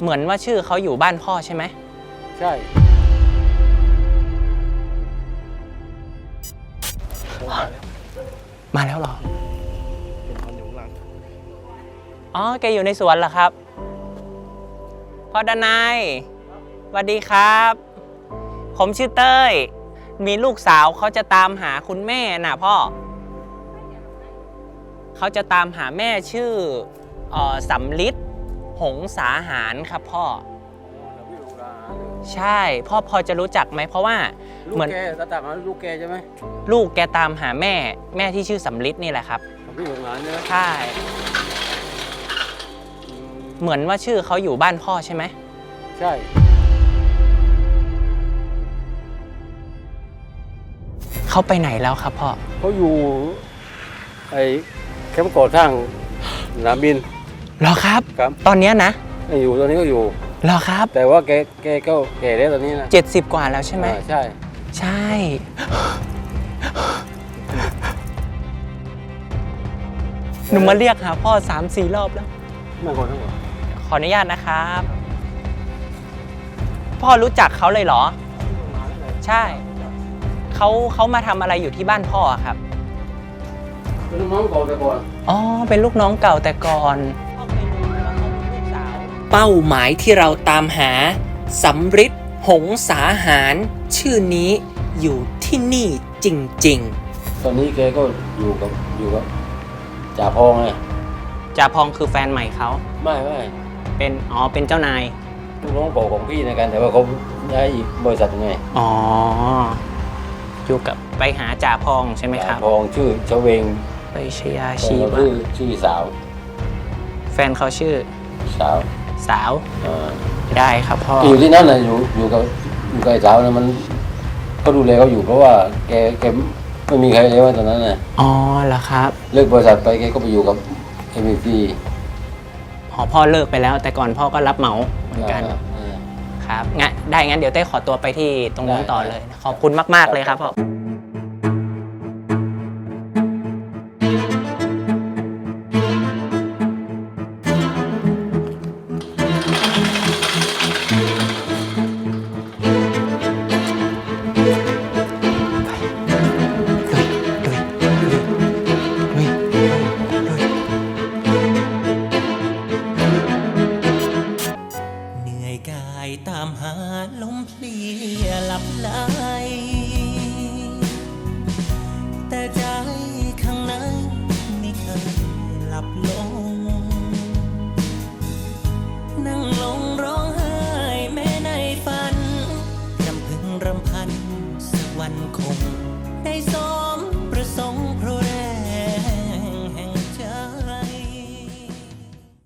เหมือนว่าชื่อเขาอยู่บ้านพ่อใช่ไหม ใช่ มาแล้วเหรอ เป็นคนอยู่ข้างหลังอ๋อ แกอยู่ในสวนเหรอครับ พ่อดนายสวัสดีครับ ผมชื่อเต้ย มีลูกสาวเขาจะตามหาคุณแม่น่ะพ่อ เขาจะตามหาแม่ชื่อเออสำลิด หงสาหารครับพ่อแล้วพี่ลูกหลานใช่พ่อพอจะรู้จักไหมเพราะว่าลูกเหมือนแกตาตามหาลูกแกใช่ไหมลูกแกตามหาแม่แม่ที่ชื่อสำลิดนี่แหละครับของพี่ลูกหลานใช่ไหมใช่อืมเหมือนว่าชื่อเขาอยู่บ้านพ่อใช่ไหมใช่เขาไปไหนแล้วครับพ่อเขาอยู่ไอ้แคมป์ก่อสร้างสนามบินเหรอครับ ครับ ตอนเนี้ยนะไอ้อยู่ตอนนี้ก็อยู่เหรอครับ แต่ว่าแกแกก็แก่แล้วตอนนี้นะ70 กว่าแล้วใช่ไหม อ่าใช่ ใช่ หนูมาเรียกหาพ่อสามสี่รอบแล้ว ไม่คนทั้งหมดขออนุญาตนะครับ พ่อรู้จักเขาเลยเหรอ ใช่ เขาเขามาทำอะไรอยู่ที่บ้านพ่ออะครับเป็นลูกน้องเก่าแต่ก่อนอ๋อเป็นลูกน้องเก่าแต่ก่อน เป้าหมายที่เราตามหาสำริดหงสาหาร ชื่อนี้อยู่ที่นี่จริง ตอนนี้แกก็อยู่กับอยู่กับจ่าพองไงๆจ่าพองคือแฟนใหม่เขา ไม่ไม่เป็นอ๋อเป็นเจ้านาย ลูกน้องเก่าของพี่ในกัน แต่ว่าเขาย้ายอีกบริษัทหนึ่งไงอ๋อ อยู่กับไปหาจ่าพองใช่ไหมคจ่ารับ พองชื่อเฉวงไปชยาแฟชีนเขาวะชื่อชื่อสาว แฟนเขาชื่อสาว สาวเอ่อได้ครับพ่ออยู่ที่นั่นนะอยู่อยู่กับอยู่กับไอ้สาวนะมัน ก็ดูแลเขาอยู่เพราะว่าแกแกไม่มีใครเลยว่าตอนนั้นน่ะอ๋อเหรอครับ เลิกบริษัทไปแกก็ไปอยู่กับเอ็มซีอ๋อพ่อเลิกไปแล้ว แต่ก่อนพ่อก็รับเหมาเหมือนกันครับงั้นได้งั้นเดี๋ยวเต้ขอตัวไปที่ตรงนู้นต่อเลย ขอบคุณมาก ๆ เลยครับพ่อ ตามหาลมเพลียหลับไหลแต่ใจข้างในไม่เคยหลับลง